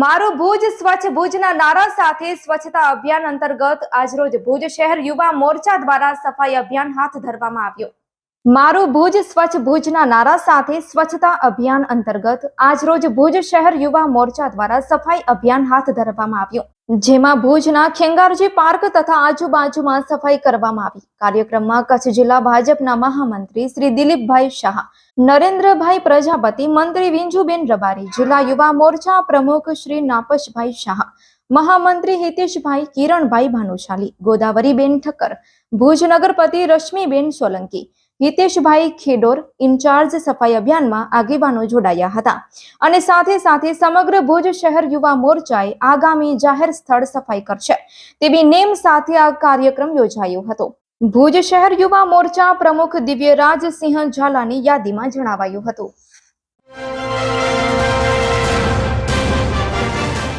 મારું ભુજ, સ્વચ્છ ભુજના નારા સાથે સ્વચ્છતા અભિયાન અંતર્ગત આજરોજ ભુજ શહેર યુવા મોરચા દ્વારા સફાઈ અભિયાન હાથ ધરવામાં આવ્યું. મારું ભુજ સ્વચ્છ ભુજના નારા સાથે સ્વચ્છતા અભિયાન અંતર્ગત આજરોજ ભુજ શહેર યુવા મોરચા દ્વારા સફાઈ અભિયાન હાથ ધરવામાં આવ્યું. જેમાં ભુજના ખેંગારજી પાર્ક તથા આજુબાજુમાં સફાઈ કરવામાં આવી. કાર્યક્રમમાં કચ્છ જિલ્લા ભાજપના મહામંત્રી શ્રી દિલીપભાઈ શાહ, નરેન્દ્રભાઈ પ્રજાપતિ, મંત્રી વિંજુબેન રબારી, જિલ્લા યુવા મોરચા પ્રમુખ શ્રી નાપશભાઈ શાહ, મહામંત્રી હિતેશભાઈ, કિરણભાઈ ભાનુશાલી, ગોદાવરીબેન ઠક્કર, ભુજ નગરપતિ રશ્મિબેન સોલંકી હિતેશભાઈ ખેડોર ઇન્ચાર્જ સફાઈ અભિયાનમાં આગેવાનો જોડાયા હતા અને સાથે સાથે સમગ્ર ભુજ શહેર યુવા મોરચાએ આગામી જાહેર સ્થળ સફાઈ કરશે તેવી નેમ સાથે આ કાર્યક્રમ યોજાયો હતો. ભુજ શહેર યુવા મોરચા પ્રમુખ દિવ્યરાજસિંહ ઝાલાની યાદીમાં જણાવાયું હતું.